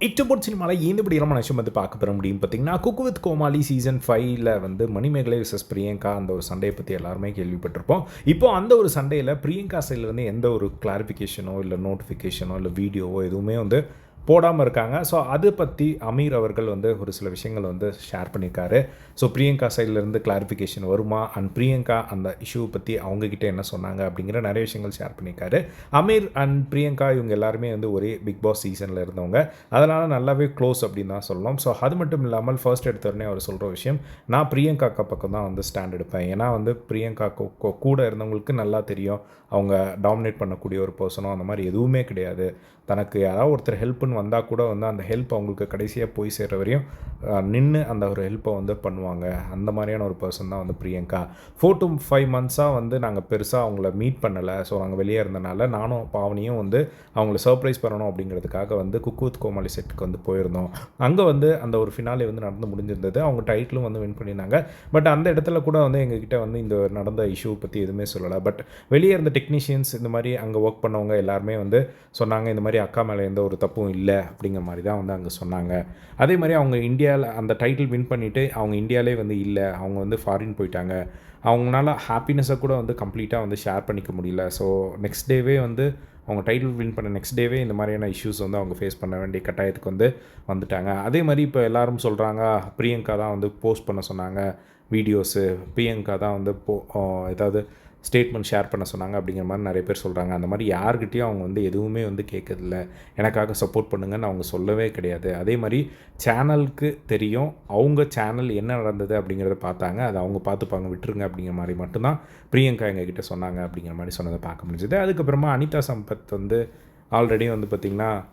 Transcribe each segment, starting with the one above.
இட்டுபோட் சினிமாவில் ஏந்தபடி இளமான விஷயம் வந்து பார்க்க பெற முடியும் பார்த்தீங்கன்னா குக் வித் கோமாளி சீசன் ஃபைவ்ல வந்து மணிமேகலை விசஸ் பிரியங்கா அந்த ஒரு சண்டையை பற்றி எல்லாருமே கேள்விப்பட்டிருப்போம். இப்போ அந்த ஒரு சண்டையில் பிரியங்கா சைட்லேருந்து எந்த ஒரு கிளாரிஃபிகேஷனோ இல்லை நோட்டிஃபிகேஷனோ இல்லை வீடியோவோ எதுவுமே வந்து போடாமல் இருக்காங்க. ஸோ அதை பற்றி அமீர் அவர்கள் வந்து ஒரு சில விஷயங்கள் வந்து ஷேர் பண்ணியிருக்காரு. ஸோ பிரியங்கா சைட்லேருந்து கிளாரிஃபிகேஷன் வருமா? அண்ட் பிரியங்கா அந்த இஷ்யூவை பற்றி அவங்கக்கிட்ட என்ன சொன்னாங்க அப்படிங்கிற நிறைய விஷயங்கள் ஷேர் பண்ணியிருக்காரு. அமீர் அண்ட் பிரியங்கா இவங்க எல்லாருமே வந்து ஒரே பிக் பாஸ் சீசனில் இருந்தவங்க. அதனால் நல்லாவே க்ளோஸ் அப்படின்னு தான் சொல்லலாம் ஸோ அது மட்டும் இல்லாமல் ஃபர்ஸ்ட் எடுத்தோடனே அவர் சொல்கிற விஷயம் நான் பிரியங்காக்கா பக்கம் தான் வந்து ஸ்டாண்ட் எடுப்பேன். ஏன்னா வந்து பிரியங்கா கூட இருந்தவங்களுக்கு நல்லா தெரியும். அவங்க டாமினேட் பண்ணக்கூடிய ஒரு பர்சனோ அந்த மாதிரி எதுவுமே கிடையாது. தனக்கு யாராவது ஒருத்தர் வந்தால் கூட வந்து அந்த ஹெல்ப் அவங்களுக்கு கடைசியாக போய் சேர்கிற வரையும் நின்று அந்த ஒரு ஹெல்ப்பை வந்து பண்ணுவாங்க. அந்த மாதிரியான ஒரு பர்சன் தான் வந்து பிரியங்கா. ஃபோர் டு ஃபைவ் மந்த்ஸாக வந்து நாங்கள் பெருசாக அவங்கள மீட் பண்ணலை. ஸோ நாங்கள் வெளியே இருந்தனால நானும் பாவனியும் வந்து அவங்கள சர்ப்ரைஸ் பண்ணணும் அப்படிங்கிறதுக்காக வந்து குக்கூத் கோமாளி செட்டுக்கு வந்து போயிருந்தோம். அங்கே வந்து அந்த ஒரு ஃபினாலே வந்து நடந்து முடிஞ்சிருந்தது. அவங்க டைட்டிலும் வந்து வின் பண்ணியிருந்தாங்க. பட் அந்த இடத்துல கூட வந்து எங்ககிட்ட வந்து இந்த நடந்த இஷ்யூ பற்றி எதுவுமே சொல்லலை. பட் வெளியே இருந்த டெக்னீஷியன்ஸ் இந்த மாதிரி அங்கே ஒர்க் பண்ணவங்க எல்லாருமே வந்து சொன்னாங்க இந்த மாதிரி அக்கா மேலே எந்த ஒரு தப்பும் இல்லை. இல்லை அப்படிங்கிற மாதிரி தான் வந்து அங்கே சொன்னாங்க. அதே மாதிரி அவங்க இந்தியாவில் அந்த டைட்டில் வின் பண்ணிவிட்டு அவங்க இந்தியாவிலே வந்து இல்லை அவங்க வந்து ஃபாரின் போயிட்டாங்க. அவங்களால ஹாப்பினஸை கூட வந்து கம்ப்ளீட்டாக வந்து ஷேர் பண்ணிக்க முடியல. ஸோ நெக்ஸ்ட் டேவே வந்து அவங்க டைட்டில் வின் பண்ண நெக்ஸ்ட் டேவே இந்த மாதிரியான இஷ்யூஸ் வந்து அவங்க ஃபேஸ் பண்ண வேண்டிய கட்டாயத்துக்கு வந்து வந்துட்டாங்க. அதே மாதிரி இப்போ எல்லாரும் சொல்கிறாங்க பிரியங்கா தான் வந்து போஸ்ட் பண்ண சொன்னாங்க வீடியோஸு பிரியங்கா தான் வந்து போ ஏதாவது ஸ்டேட்மெண்ட் ஷேர் பண்ண சொன்னாங்க அப்படிங்கிற மாதிரி நிறைய பேர் சொல்கிறாங்க அந்த மாதிரி யார்கிட்டையும் அவங்க வந்து எதுவுமே வந்து கேட்கறதில்ல. எனக்காக சப்போர்ட் பண்ணுங்கன்னு அவங்க சொல்லவே கிடையாது. அதே மாதிரி சேனலுக்கு தெரியும் அவங்க சேனல் என்ன நடந்தது அப்படிங்கிறத பார்த்தாங்க. அதை அவங்க பார்த்துப்பாங்க விட்டுருங்க அப்படிங்கிற மாதிரி மட்டும்தான் பிரியங்கா எங்ககிட்ட சொன்னாங்க அப்படிங்கிற மாதிரி சொன்னதை பார்க்க முடிஞ்சது. அதுக்கப்புறமா அனிதா சம்பத் வந்து ஆல்ரெடி வந்து பார்த்திங்கன்னா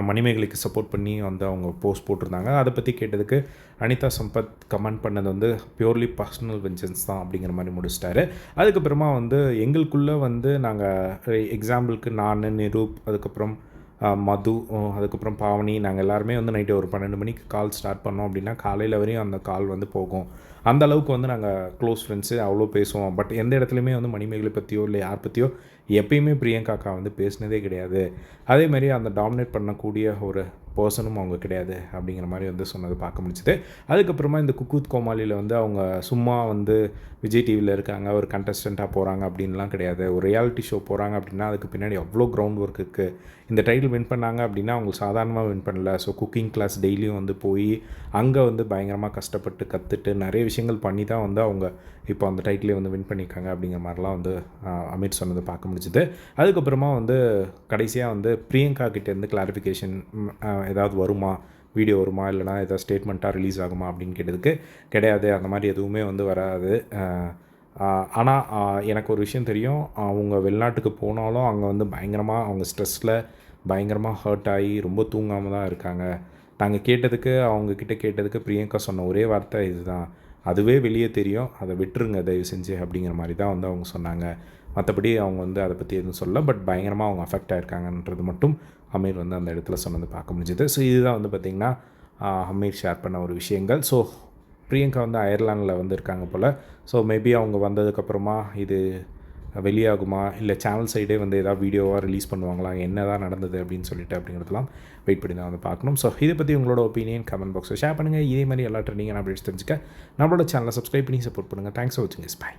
மணிமேகலைக்கு சப்போர்ட் பண்ணி வந்து அவங்க போஸ்ட் போட்டிருந்தாங்க. அதை பற்றி கேட்டதுக்கு அனிதா சம்பத் கமெண்ட் பண்ணது வந்து பியூர்லி பர்சனல் வெஞ்சன்ஸ் தான் அப்படிங்கிற மாதிரி முடிச்சிட்டாரு. அதுக்கப்புறமா வந்து எங்களுக்குள்ளே வந்து நாங்கள் எக்ஸாம்பிளுக்கு நான் நிரூப் அதுக்கப்புறம் மது அதுக்கப்புறம் பாவனி நாங்கள் எல்லாருமே வந்து நைட்டு ஒரு பன்னெண்டு மணிக்கு கால் ஸ்டார்ட் பண்ணோம் அப்படின்னா காலையில் வரையும் அந்த கால் வந்து போகும். அந்த அளவுக்கு வந்து நாங்கள் க்ளோஸ் ஃப்ரெண்ட்ஸு அவ்வளோ பேசுவோம். பட் எந்த இடத்துலையுமே வந்து மணிமேகலை பற்றியோ இல்லை யார் பற்றியோ எப்பயுமே பிரியங்கா அக்கா வந்து பேசினதே கிடையாது. அதே மாதிரி அந்த டாமினேட் பண்ணக்கூடிய ஒரு பர்சனும் அவங்க கிடையாது அப்படிங்கிற மாதிரி வந்து சொன்னது பார்க்க முடிச்சுது அதுக்கப்புறமா இந்த குக்கூத் கோமாளியில் வந்து அவங்க சும்மா வந்து விஜய் டிவியில் இருக்காங்க ஒரு கண்டஸ்டண்ட்டாக போகிறாங்க அப்படின்லாம் கிடையாது. ஒரு ரியாலிட்டி ஷோ போகிறாங்க அப்படின்னா அதுக்கு பின்னாடி அவ்வளோ கிரவுண்ட் ஒர்க் இருக்குது இந்த டைட்டில் வின் பண்ணாங்க அப்படின்னா அவங்க சாதாரணமாக வின் பண்ணல. ஸோ குக்கிங் கிளாஸ் டெய்லியும் வந்து போய் அங்கே வந்து பயங்கரமாக கஷ்டப்பட்டு கற்றுட்டு நிறைய விஷயங்கள் பண்ணி தான் வந்து அவங்க இப்போ அந்த டைட்டிலே வந்து வின் பண்ணியிருக்காங்க அப்படிங்கிற மாதிரிலாம் வந்து அமித் சொன்னது பார்க்க முடிஞ்சுது. அதுக்கப்புறமா வந்து கடைசியாக வந்து பிரியங்கா கிட்டேருந்து கிளாரிஃபிகேஷன் ஏதாவது வருமா? வீடியோ வருமா? இல்லைனா ஏதாவது ஸ்டேட்மெண்ட்டாக ரிலீஸ் ஆகுமா? அப்படின்னு கேட்டதுக்கு கிடையாது. அந்த மாதிரி எதுவுமே வந்து வராது. ஆனால் எனக்கு ஒரு விஷயம் தெரியும். அவங்க வெளிநாட்டுக்கு போனாலும் அங்கே வந்து பயங்கரமாக அவங்க ஸ்ட்ரெஸ்ஸில் பயங்கரமாக ஹர்ட் ஆகி ரொம்ப தூங்காமல் தான் இருக்காங்க. நாங்கள் கேட்டதுக்கு அவங்கக்கிட்ட கேட்டதுக்கு பிரியங்கா சொன்ன ஒரே வார்த்தை இதுதான். அதுவே வெளியே தெரியும். அதை விட்டுருங்க தயவு செஞ்சு அப்படிங்கிற மாதிரி தான் வந்து அவங்க சொன்னாங்க. மற்றபடி அவங்க வந்து அதை பற்றி எதுவும் சொல்ல பட் பயங்கரமாக அவங்க அஃபெக்ட் ஆயிருக்காங்கன்றது மட்டும் அமீர் வந்து அந்த இடத்துல சொன்னது பார்க்க முடிஞ்சுது. ஸோ இதுதான் வந்து பார்த்திங்கன்னா அமீர் ஷேர் பண்ண ஒரு விஷயங்கள். ஸோ பிரியங்கா வந்து அயர்லாண்டில் வந்து இருக்காங்க போல். ஸோ மேபி அவங்க வந்ததுக்கப்புறமா இது வெளியாகுமா? இல்லை சேனல் சைடே வந்து ஏதாவது வீடியோவாக ரிலீஸ் பண்ணுவாங்களா? என்ன தான் நடந்தது அப்படின்னு சொல்லிட்டு அப்படிங்கிறதுலாம் வெயிட் பண்ணி தான் வந்து பார்க்கணும். ஸோ இதை பற்றி உங்களோட ஒப்பீனியன் கமெண்ட் பாக்ஸில் ஷேர் பண்ணுங்கள் இதே மாதிரி எல்லா ட்ரெண்டிங்கான அப்டேட்ஸ் தெரிஞ்சுக்க நம்மளோட சேனலை சப்ஸ்கிரைப் பண்ணி சப்போர்ட் பண்ணுங்கள் தேங்க்ஸ் ஃபார் வாட்சிங் இஸ் பை